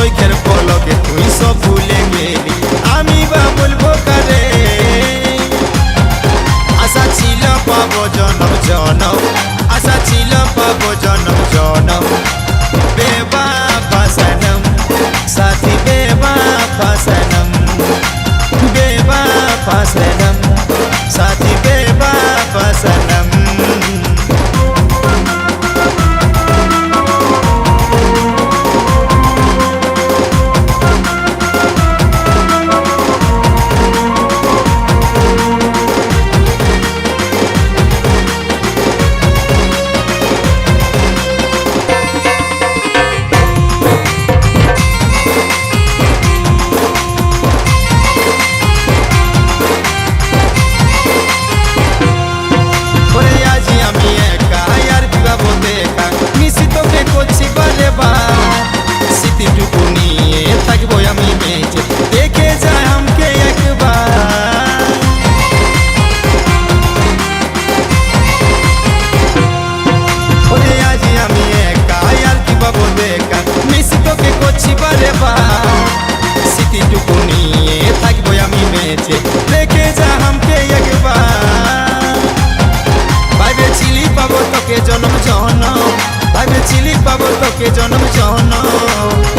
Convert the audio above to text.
পলকে তুই সব ভুলে গেলি আমি বা বলব কারে? আশা ছিল পাবো জনম জনম দেখে যা হামকে একবার। ভাইবে চিলি পাবো তোকে জনম জনম। ভাইবে চিলি পাবো তোকে জনম জনম।